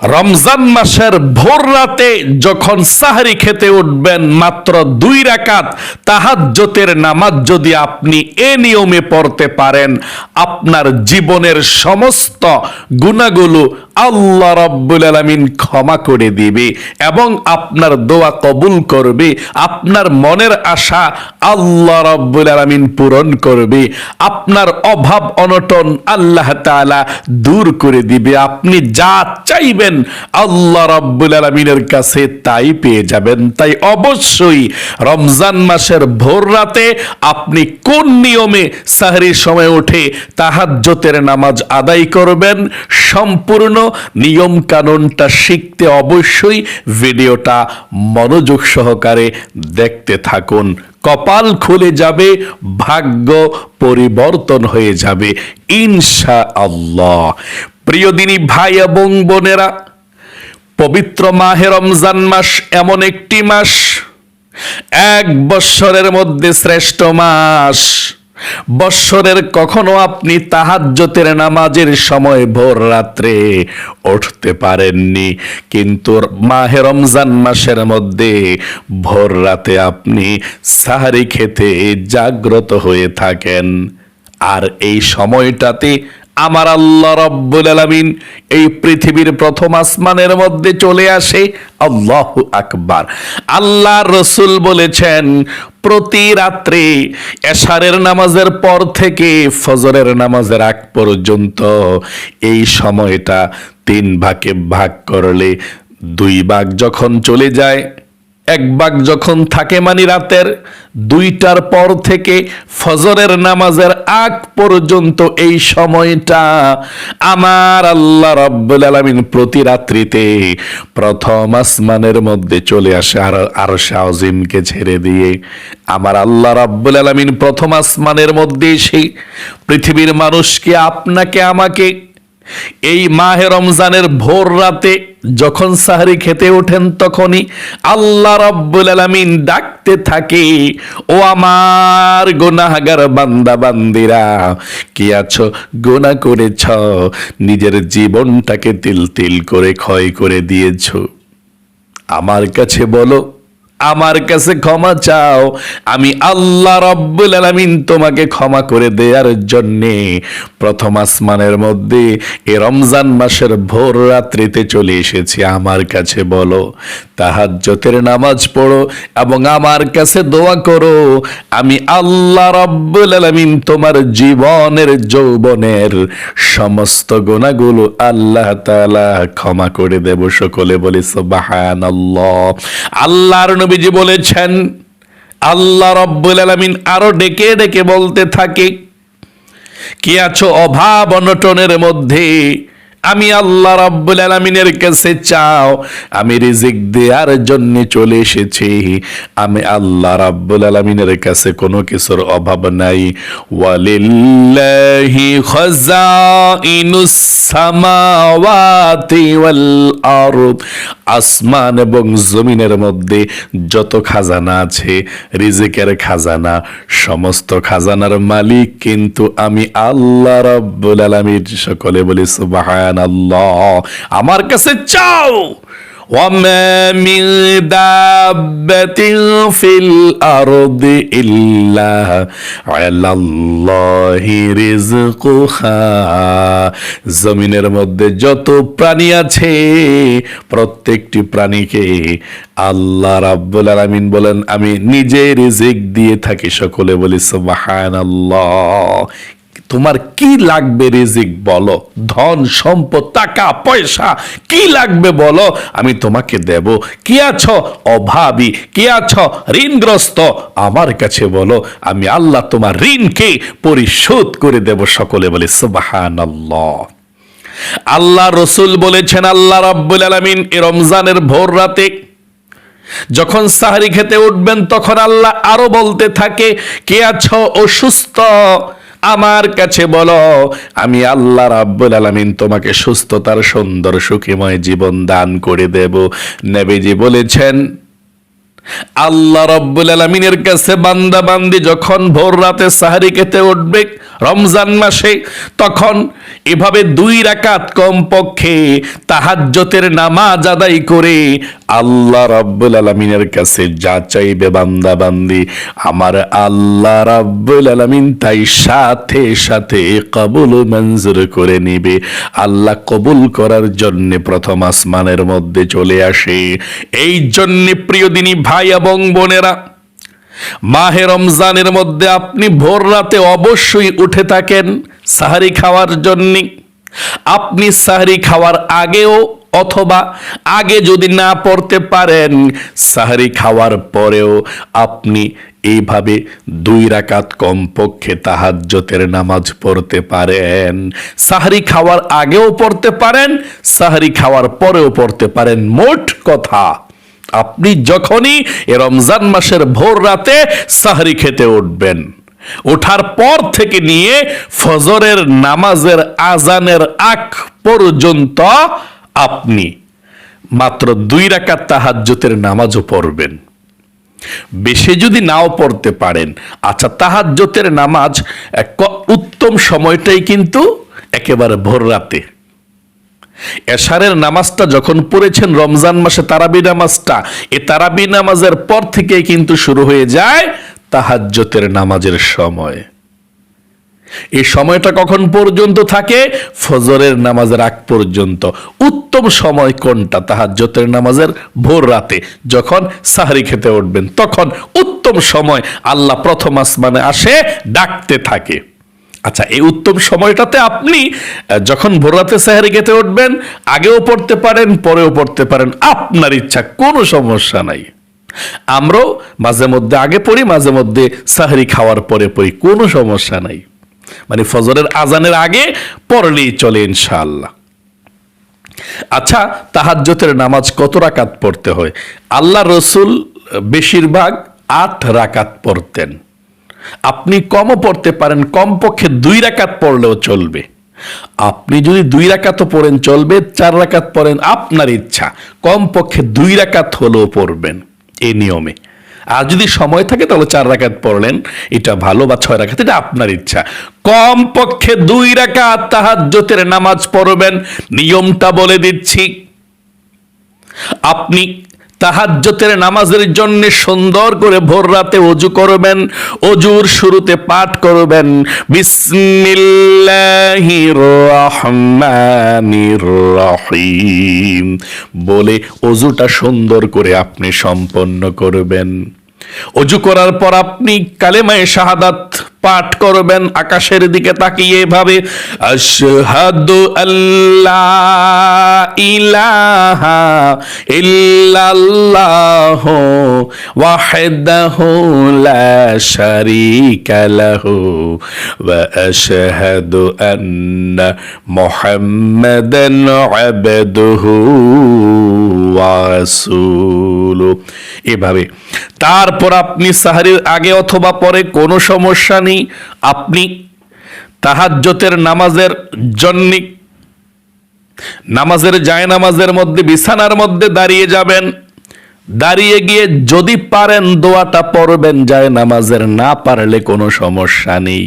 রমজান মাসের ভোর রাতে যখন সাহারি খেতে উঠবেন মাত্র দুই রাকাত তাহাজ্যতের নামাজ যদি আপনি এ নিয়মে পড়তে পারেন, আপনার জীবনের সমস্ত গুণাগুলো আল্লাহ রব্বুল আলমিন ক্ষমা করে দিবে এবং আপনার দোয়া কবুল করবে, আপনার মনের আশা আল্লাহ রব্বুল আলমিন পূরণ করবে, আপনার অভাব অনটন আল্লাহ তাআলা দূর করে দিবে, আপনি যা চাইবেন আল্লাহ রাব্বুল আলমিনের কাছে তাই পেয়ে যাবেন। তাই অবশ্যই রমজান মাসের ভোর রাতে আপনি কোন নিয়মে সাহরির সময় উঠে তাহাজ্জতের নামাজ আদায় করবেন, সম্পূর্ণ নিয়ম কানুনটা শিখতে অবশ্যই ভিডিওটা মনোযোগ সহকারে দেখতে থাকুন। কপাল খুলে যাবে, ভাগ্য পরিবর্তন হয়ে যাবে ইনশা আল্লাহ প্রিয় ভাই এবং বোনেরা, পবিত্র মাহে রমজান মাস এমন একটি মাস, এক বৎসরের মধ্যে শ্রেষ্ঠ মাস। বৎসরের কখনো আপনি তাহাজ্জতের নামাজের সময় ভোর রাত্রে উঠতে পারেননি। কিন্তু মাহে রমজান মাসের মধ্যে ভোর রাতে আপনি সাহারি খেতে জাগ্রত হয়ে থাকেন। আর এই সময়টাতে আমার আল্লাহ রব্বুল আলামিন এই পৃথিবীর প্রথম আসমানের মধ্যে চলে আসে, আল্লাহ আকবার। আল্লাহ রসুল বলেছেন, প্রতি রাত্রে এশারের নামাজের পর থেকে ফজরের নামাজের আগ পর্যন্ত এই সময়টা তিন ভাগে ভাগ করলে দুই ভাগ যখন চলে যায় এক ভাগ যখন থাকে মানি রাতের দুইটার পর থেকে ফজরের নামাজের আগ পর্যন্ত এই সময়টা আমার আল্লাহ রব্বুল আলমিন প্রতি রাত্রিতে প্রথম আসমানের মধ্যে চলে আসে আর আর শাহজিমকে ছেড়ে দিয়ে। আমার আল্লাহ রব্বুল আলমিন প্রথম আসমানের মধ্যে সেই পৃথিবীর মানুষকে, আপনাকে, আমাকে এই মাহে রমজানের ভোর রাতে যখন সাহারি খেতে ওঠেন তখনই আল্লাহ রাব্বুল আলামিন ডাকতে থাকে, ও আমার গুনাহগার বান্দা বান্দিরা কি আছো? গুনাহ করেছ? নিজের জীবনটাকে তিল তিল করে ক্ষয় করে দিয়েছ। আমার কাছে বলো আমার কাছে ক্ষমা চাও। আমি আল্লাহ রব্বুল আলামিন তোমাকে ক্ষমা করে দেওয়ার জন্যে প্রথম আসমানের মধ্যে এ রমজান মাসের ভোর রাত্রিতে চলে এসেছি। আমার কাছে বলো তাহাজ্জতের নামাজ পড়ো এবং আমার কাছে দোয়া করো, আমি আল্লাহ রব্বুল আলামিন তোমার জীবনের, যৌবনের সমস্ত গুণাগুলো আল্লাহ তাআলা ক্ষমা করে দেব। সকলে বলি আল্লাহ আল্লাহর নবীজি বলেছেন, আল্লাহ রব্বুল আলমিন আরও ডেকে ডেকে বলতে থাকে, কি আছো অভাব অনটনের মধ্যে? আমি আল্লাহ রাব্বুল আলামিনের কাছে চাও, আমি রিজিক দেওয়ার জন্য চলে এসেছি। আমি আল্লাহ রাব্বুল আলামিনের কাছে কোনো কিছুর অভাব নাই। ওয়ালিল্লাহি খাজাইনুস সামাওয়াতি ওয়াল আরদ, আসমান এবং জমিনের মধ্যে যত খাজানা আছে, রিজিকের খাজানা, সমস্ত খাজানার মালিক কিন্তু আমি আল্লাহ রাব্বুল আলামিন। সকলে বলি সুবহানাল্লাহ আমার কাছে চাও وما من دابة في الأرض إلا على الله رزقها জমিনের মধ্যে যত প্রাণী আছে প্রত্যেকটি প্রাণীকে আল্লাহ রাব্বুল আলামিন বলেন আমি নিজে রিজিক দিয়ে থাকি সকলে বলি সুবহানাল্লাহ তোমার কি লাগবে রিজিক বলো? ধন, সম্পদ, টাকা, পয়সা, কি লাগবে বলো? আমি তোমাকে দেব। কি আছো? অভাবী। কি আছো? ঋণগ্রস্ত। আমার কাছে বলো, আমি আল্লাহ তোমার ঋণকে পরিশোধ করে দেব সকলে বলে, সুবহানাল্লাহ। আল্লাহ রসুল বলেছেন, আল্লাহ রাব্বুল আলামিন এ রমজানের ভোর রাতে যখন সাহারি খেতে উঠবেন, তখন আল্লাহ আরও বলতে থাকে, কে আছো? অসুস্থ। আমার কাছে বলো, আমি আল্লাহ রাব্বুল আলামিন তোমাকে সুস্থতার সুন্দর সুখীময় জীবন দান করে দেব। নবীজি বলেছেন আল্লাহ রব্বুল আলমিনের কাছে বান্দা বান্দি যখন ভোর রাতে সাহারি খেতে উঠবে রমজান মাসে, তখন এভাবে দুই রাকাত কমপক্ষে তাহাজ্জতের নামাজ আদায় করে আল্লাহ রব্বুল আলমিনের কাছে যা চাইবে বান্দা বান্দি আমার আল্লাহ রব্বুল আলমিন তাই সাথে সাথে কবুল মঞ্জুর করে নিবে। আল্লাহ কবুল করার জন্য প্রথম আসমানের মধ্যে চলে আসে। এই জন্যে প্রিয় দিনী ভাই এবং বোনেরা, মাহে রমজানের মধ্যে আপনি ভোর রাতে অবশ্যই উঠে থাকেন সাহারি খাওয়ার জন্য। আপনি সাহারি খাওয়ার আগেও অথবা আগে যদি না পড়তে পারেন, সাহারি খাওয়ার পরেও আপনি এইভাবে দুই রাকাত কমপক্ষে তাহাজ্জতের নামাজ পড়তে পারেন। সাহারি খাওয়ার আগেও পড়তে পারেন, সাহারি খাওয়ার পরেও পড়তে পারেন। মোট কথা আপনি যখনই রমজান মাসের ভোর রাতে সাহারি খেতে উঠবেন ওঠার পর থেকে নিয়ে ফজরের নামাজের আজানের আগ পর্যন্ত আপনি মাত্র দুই রাকাত তাহাজ্জতের নামাজও পড়বেন। বেশি যদি নাও পড়তে পারেন আচ্ছা তাহাজ্জতের নামাজ এক উত্তম সময়টাই কিন্তু একেবারে ভোর রাতে। এশারের নামাজটা যখন পড়েছেন রমজান মাসে তারাবি নামাজটা, এ তারাবি নামাজের পর থেকে কিন্তু শুরু হয়ে যায় তাহাজ্জতের নামাজের সময়। এই সময়টা কখন পর্যন্ত থাকে? ফজরের নামাজের আগ পর্যন্ত। উত্তম সময় কোনটা? তাহাজ্জতের নামাজের ভোর রাতে, যখন সাহারি খেতে উঠবেন, তখন উত্তম সময় আল্লাহ প্রথম আসমানে আসে, ডাকতে থাকে। আচ্ছা এই উত্তম সময়টাতে আপনি যখন ভোর রাতে সাহারি খেতে উঠবেন, আগেও পড়তে পারেন, পরেও পড়তে পারেন, আপনার ইচ্ছা, কোনো সমস্যা নাই। আমরাও মাঝে মধ্যে আগে পড়ি, মাঝে মধ্যে সাহারি খাওয়ার পরে পড়ি, কোনো সমস্যা নাই। মানে ফজরের আজানের আগে পড়লেই চলে ইনশাআল্লাহ। আচ্ছা তাহাজ্জতের নামাজ কত রাকাত পড়তে হয়? আল্লাহ রসুল বেশিরভাগ আট রাকাত পড়তেন। আপনি কমও পড়তে পারেন, কমপক্ষে দুই রাকাত পড়লেও চলবে। আপনি যদি দুই রাকাতও পড়েন, চলবে, চার রাকাত পড়েন, আপনার ইচ্ছা, কমপক্ষে দুই রাকাত হলেও পড়বেন এই নিয়মে। আর যদি সময় থাকে, তাহলে চার রাকাত পড়লেন, এটা ভালো, বা ছয় রাকাত, এটা আপনার ইচ্ছা। কম পক্ষে দুই রাকাত তাহাজ্জতের নামাজ পড়বেন, নিয়মটা বলে দিচ্ছি। আপনি তাহাজ্জতের নামাজের জন্য সুন্দর করে ভোর রাতে অজু করবেন, অজুর শুরুতে পাঠ করবেন। রহিম। বলে অজুটা সুন্দর করে আপনি সম্পন্ন করবেন। অজু করার পর আপনি কালেমায়ে শাহাদাত পাঠ করবেন আকাশের দিকে তাকিয়ে এভাবে আশহাদু আল্লাহ ইলাহা ইল্লাল্লাহ ওয়াহদাহু লা শারীকা লাহু ওয়া আশহাদু আন্না মুহাম্মাদান আবদুহু ওয়া রাসূলুহু। এভাবে। তারপর আপনি সাহারির আগে অথবা পরে কোনো সমস্যা নেই আপনি তাহাজ্জতের নামাজের জন্য, নামাজের যায় নামাজের মধ্যে, বিছানার মধ্যে দাঁড়িয়ে যাবেন। দাঁড়িয়ে গিয়ে যদি পারেন দোয়াটা পড়বেন যায় নামাজের না পারলে কোনো সমস্যা নেই।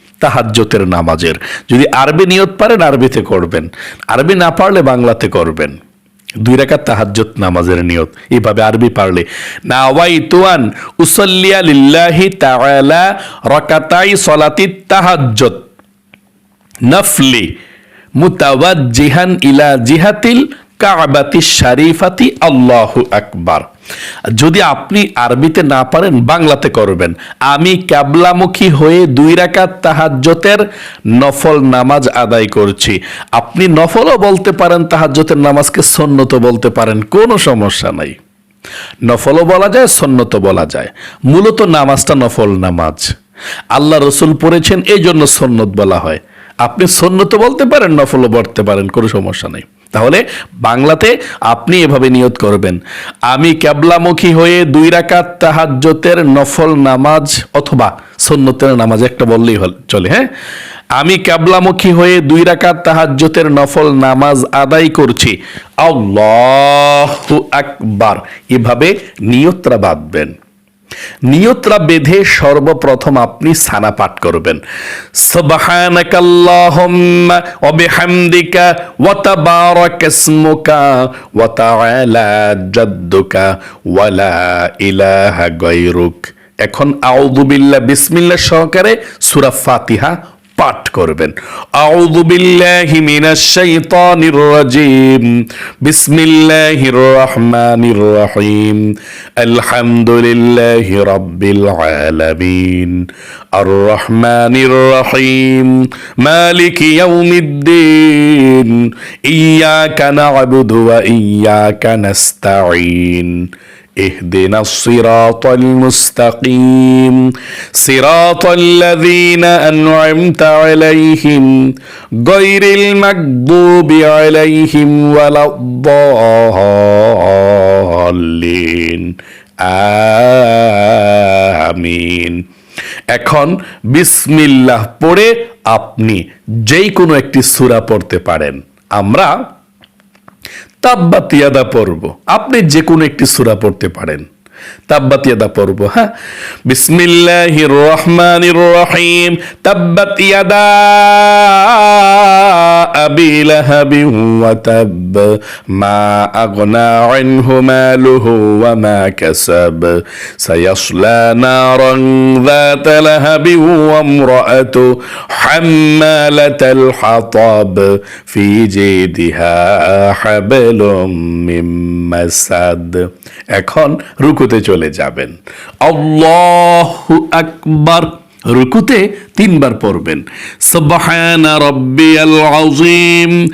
তাহাজ্জতের নামাজের। যদি আরবি নিয়ত পারেন, আরবিতে করবেন। আরবি না পারলে বাংলাতে করবেন। দুই রাকাত তাহাজ্জত নামাজের নিয়ত। এইভাবে আরবি পারলে। নফলি মুতাওয়াজ্জিহান ইলা জিহাতিল কাবাতি শারিফাতি আল্লাহু আকবার। যদি আপনি আরবিতে না পারেন, বাংলাতে করবেন। আমি ক্যাবলামুখী হয়ে দুই রাকাত তাহাজ্জতের নফল নামাজ আদায় করছি। আপনি নফলও বলতে পারেন তাহাজ্জতের নামাজকে সন্নত বলতে পারেন, কোনো সমস্যা নাই। নফলও বলা যায় সন্নত বলা যায়। মূলত নামাজটা নফল নামাজ। আল্লাহ রসুল পড়েছেন, এই জন্য সন্ন্যত বলা হয়। আপনি সন্ন্যত বলতে পারেন, নফলও বলতে পারেন, কোনো সমস্যা নেই। তাহলে বাংলাতে আপনি এভাবে নিয়ত করবেন। আমি ক্যাবলামুখী হয়ে দুই রাকাত তাহাজ্জতের নফল নামাজ অথবা সন্ন্যতের নামাজ একটা বললেই চলে হ্যাঁ? আমি ক্যাবলামুখী হয়ে দুই রাকাত তাহাজ্জতের নফল নামাজ আদায় করছি। আল্লাহু আকবার। এভাবে নিয়তরা বাঁধবেন। নিয়তরা বেঁধে সর্বপ্রথম আপনি সানা পাঠ করবেন। এখন আউযু বিল্লাহ বিসমিল্লাহ সহকারে সুরা ফাতিহা পাঠ করবেন। আউযু বিল্লাহি মিনাশ শাইতানির রাজিম। বিসমিল্লাহির রহমানির রহিম। আলহামদুলিল্লাহি রাব্বিল আলামিন। আর রহমানির রহিম। মালিকি ইয়াউমিদ্দিন। ইয়াকা না'বুদু ওয়া ইয়াকা নাস্তাঈন। اهدنا الصراط المستقيم صراط الذين أنعمت عليهم غير المكذوب عليهم ولا الضالين আমিন এখন বিসমিল্লাহ পড়ে আপনি যেই কোনো একটি সূরা পড়তে পারেন আমরা তাব্বাতিয়াদা পর্ব। আপনি যে কোনো একটি সুরা পড়তে পারেন। তাব্বাতিয়াদা পড়ব হ্যাঁ বিসমিল্লাহির রহমানির রহিম তাব্বাত ইয়াদা আবি লাহাবি ওয়া তাব মা আগনা আনহু মালুহু ওয়া মা কাসাব সায়াসলা নারান ذات لهب وامرأته حمالة الحطب في جيدها حبل من مسد এখন রুকুতে চলে যাবেন। আল্লাহু আকবার। রুকুতে তিনবার পড়বেন। রাব্বিয়াল আযীম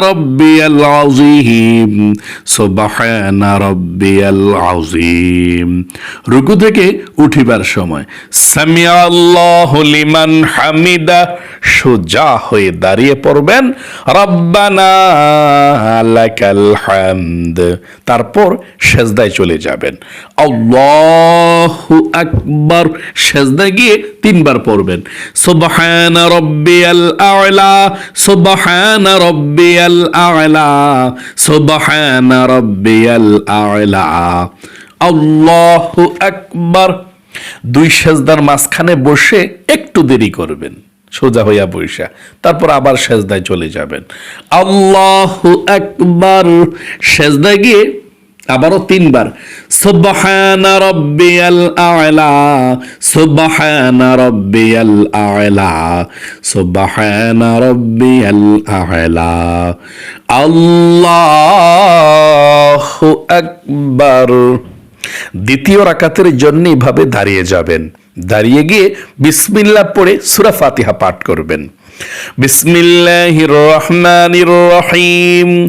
রাব্বিয়াল আযীম রাব্বিয়াল আযীম। রুকু থেকে উঠিবার সময়। লিমান হামিদা, সোজা হয়ে দাঁড়িয়ে পড়বেন। রব্বানা লাকাল হামদ। তারপর সেজদায় চলে যাবেন। আল্লাহু আকবার। সেজদায় গিয়ে তিনবার পড়বেন। সুবহানা রাব্বিয়াল আ'লা, সুবহানা রাব্বিয়াল আ'লা, সুবহানা রাব্বিয়াল আ'লা। আল্লাহু আকবার। দুই সেজদার মাঝখানে বসে একটু দেরি করবেন, সোজা হইয়া বৈশা তারপর আবার সেজদায় চলে যাবেন। আল্লাহু একবার সেজদায় গিয়ে আবারও তিনবার। সুবহানা রাব্বিয়াল আ'লা, সুবহানা রাব্বিয়াল আ'লা, সুবহানা রাব্বিয়াল আ'লা। আল্লাহু আকবার। দ্বিতীয় রাকাতের জন্য এভাবে দাঁড়িয়ে যাবেন। দাঁড়িয়ে গিয়ে বিসমিল্লাহ পড়ে সূরা ফাতিহা পাঠ করবেন। বিসমিল্লাহির রহমানির রহিম।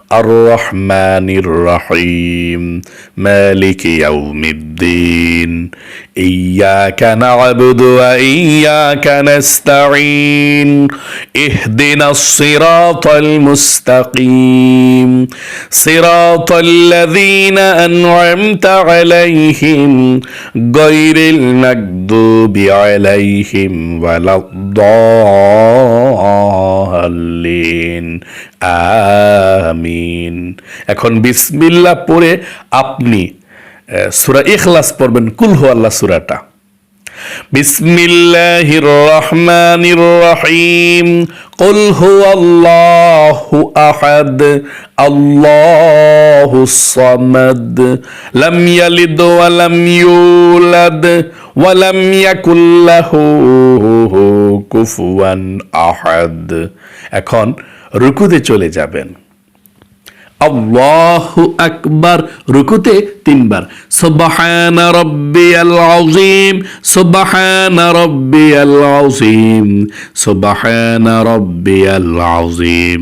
الرحمن الرحيم. مالك يوم الدين. إياك نعبد وإياك نستعين. اهدنا الصراط المستقيم. صراط الذين أنعمت عليهم. غير المكذوب عليهم ولا الضالين. আমিন এখন বিসমিল্লাহ পড়ে আপনি সুরা ইখলাস পড়বেন কুল হু আল্লাহ সুরাটা বিসমিল্লাহির রহমানির রহিম قل هو الله أحد الله الصمد لم يلد ولم يولد ولم يكن له كفوا أحد এখন রুকুতে চলে যাবেন। আল্লাহু আকবার রুকুতে তিনবার। সুবহান রব্বিয়াল আযীম, সুবহান আযীম আযীম।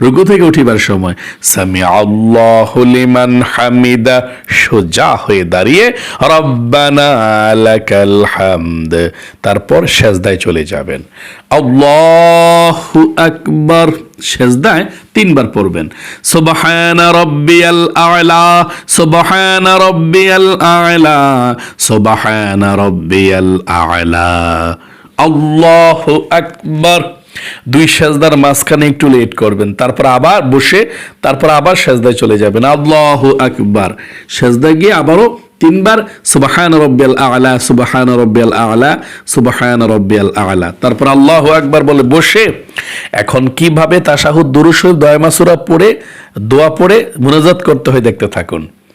রুকু থেকে উঠিবার সময় সামি আল্লাহু লিমান হামিদা, সোজা হয়ে দাঁড়িয়ে, রব্বানা লাকাল হামদ তারপর সেজদায় চলে যাবেন। আল্লাহু আকবার, সেজদায় তিনবার পড়বেন। সুবহানা রব্বিয়াল আ'লা, সুবহানা দুই সেজদার মাঝখানে একটু লেট করবেন, তারপর আবার বসে, তারপর আবার সেজদায় চলে যাবেন। আল্লাহু আকবার। সেজদায় গিয়ে আবারও তিনবার সুবাহান রব্বিয়াল আলা, সুবাহান রব্বিয়াল আলা, সুবাহান রব্বিয়াল আলা। তারপর আল্লাহু আকবার বলে বসে, এখন কীভাবে তাশাহুদ দুরুশরীফ দয়মাসুরা পড়ে, দোয়া পড়ে মুনাজাত করতে হয় দেখতে থাকুন।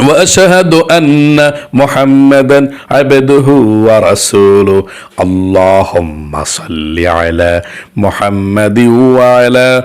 وأشهد أن محمدا عبده ورسوله. اللهم صل على محمد وعلى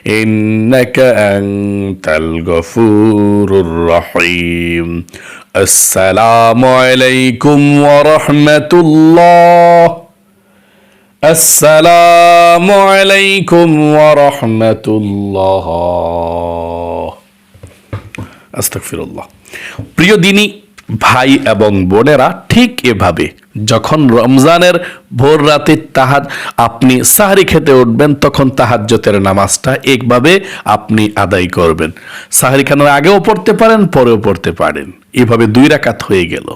انك انت الغفور الرحيم السلام عليكم ورحمه الله السلام عليكم ورحمه الله আস্তাগফিরুল্লাহ প্রিয় দিনী ভাই এবং বোনেরা ঠিক এভাবে। যখন রমজানের ভোর রাতে তাহাজ আপনি সাহারি খেতে উঠবেন, তখন তাহাজ্জতের নামাজটা একভাবে আপনি আদায় করবেন। সাহারি খানোর আগেও পড়তে পারেন, পরেও পড়তে পারেন? এভাবে দুই রাকাত হয়ে গেল।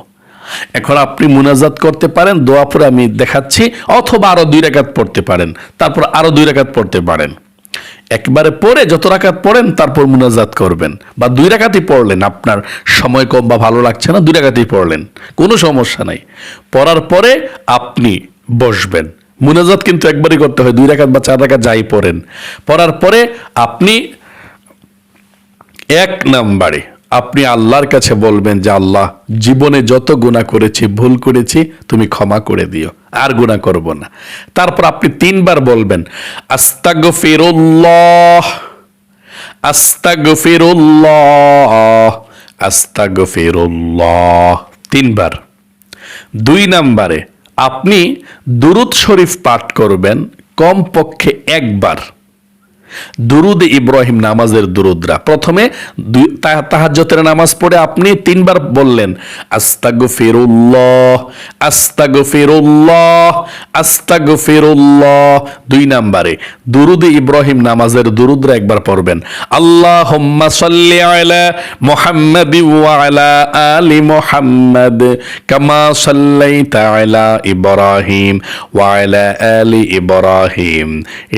এখন আপনি মুনাজাত করতে পারেন, দোয়া পরে আমি দেখাচ্ছি, অথবা আরও দুই রাকাত পড়তে পারেন, তারপর আরও দুই রাকাত পড়তে পারেন। একবারে পড়ে যত রাকাত পড়েন, তারপর মুনাজাত করবেন। বা দুই রাকাতই পড়লেন, আপনার সময় কম বা ভালো লাগছে না, দুই রাকাতই পড়লেন। কোনো সমস্যা নাই। পড়ার পরে আপনি বসবেন। মুনাজাত কিন্তু একবারই করতে হয়, দুই রাকাত বা চার রাকাত যাই পড়েন। পড়ার পরে আপনি এক নাম্বারে আপনি আল্লাহর কাছে বলবেন যে, আল্লাহ, জীবনে যত গুণা করেছি, ভুল করেছি, তুমি ক্ষমা করে দিও। আর গুণা করব না। তারপর আপনি তিনবার বলবেন আস্তাগ ফিরুল্লাহ আস্তাগ ফিরুল্লাহ আস্তাগ ফিরুল্লাহ তিনবার। দুই নাম্বারে, আপনি দুরুদ শরীফ পাঠ করবেন কমপক্ষে একবার। দুরুদ ইব্রাহিম নামাজের দুরুদরা। প্রথমে তাহাজ্জতের নামাজ পড়ে আপনি তিনবার বললেন আস্তাগ ফিরুল্লাহ আস্তাগ ফিরুল্লাহ আস্তাগ ফিরুল্লাহ দুই নাম্বারে, দুরুদ ইব্রাহিম নামাজের দুরুদরা একবার পড়বেন আল্লাহ সাল্লি আলা মুহাম্মাদ আলা আলি মুহাম্মাদ কামা সাল্লাইতা আলা ইব্রাহিম ওয়া আলা ইব্রাহিম,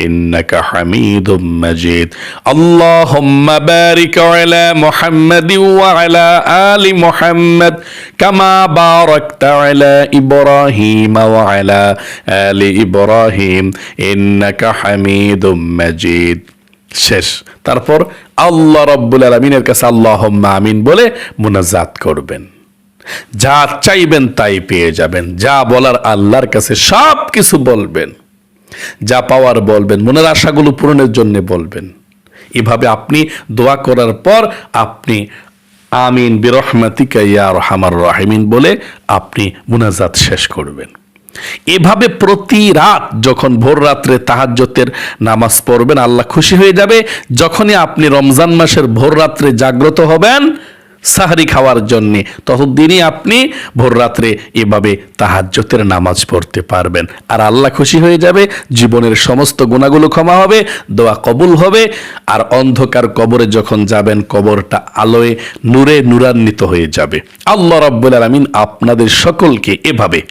ইন্নাকা হামিদুম মাজিদ اللهم بارك على محمد وعلى آل محمد كما باركت على إبراهيم وعلى آل إبراهيم إنك حميد مجيد শেষ তারপর আল্লাহ রব্বুল আলমিনের কাছে আল্লাহ আমিন বলে মুনাজাত করবেন যা চাইবেন তাই পেয়ে যাবেন যা বলার আল্লাহর কাছে সব কিছু বলবেন যা পাওয়ার বলবেন, মনের আশাগুলো পূরণের জন্য বলবেন। এভাবে আপনি দোয়া করার পর আপনি আমিন বিরহমাতিকা ইয়া রহমার রাহিমিন বলে আপনি মুনাজাত শেষ করবেন। এভাবে প্রতি রাত যখন ভোর রাত্রে তাহাজ্জতের নামাজ পড়বেন, আল্লাহ খুশি হয়ে যাবে। যখনই আপনি রমজান মাসের ভোর রাত্রে জাগ্রত হবেন সাহারি খাওয়ার জন্যে। ততদিনই আপনি ভোর রাত্রে এভাবে তাহাজ্জতের নামাজ পড়তে পারবেন। আর আল্লাহ খুশি হয়ে যাবে, জীবনের সমস্ত গুণাগুলো ক্ষমা হবে, দোয়া কবুল হবে, আর অন্ধকার কবরে যখন যাবেন, কবরটা আলোয় নূরে নূরান্বিত হয়ে যাবে। আল্লাহ রাব্বুল আলামিন আপনাদের সকলকে এভাবে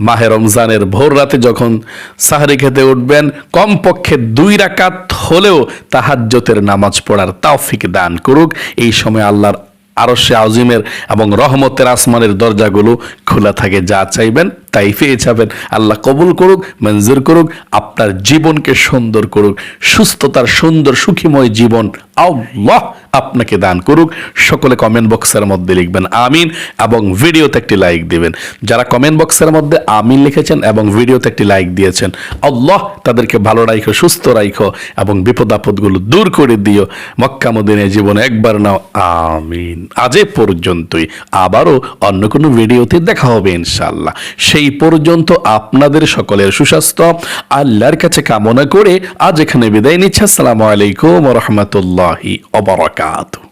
মাহে রমজানের ভোর রাতে যখন সাহারি খেতে উঠবেন, কমপক্ষে দুই রাকাত হলেও তাহাজ্জতের নামাজ পড়ার তাওফিক দান করুক। এই সময় আল্লাহর আরশে আজিমের এবং রহমতের আসমানের দরজাগুলো খোলা থাকে, যা চাইবেন তাই পেয়ে যাবেন। আল্লাহ কবুল করুক, মঞ্জুর করুক, আপনার জীবনকে সুন্দর করুক। সুস্থতার সুন্দর সুখীময় জীবন আল্লাহ আপনাকে দান করুক। সকলে কমেন্ট বক্সের মধ্যে লিখবেন আমিন এবং ভিডিওতে একটি লাইক দিবেন। যারা কমেন্ট বক্সের মধ্যে আমিন লিখেছেন এবং ভিডিওতে একটি লাইক দিয়েছেন, আল্লাহ তাদেরকে ভালো রাখো সুস্থ রাখো এবং বিপদ আপদগুলো দূর করে দিও। মক্কা মদিনে জীবনে একবার নাও, আমিন। আজ পর্যন্তই। আবারও অন্য কোনো ভিডিওতে দেখা হবে ইনশাল্লাহ সেই পর্যন্ত আপনাদের সকলের সুস্বাস্থ্য, আল্লাহর কাছে কামনা করে আজ এখানে বিদায় নিচ্ছে। আসসালামু আলাইকুম রহমতুল্লাহি recado.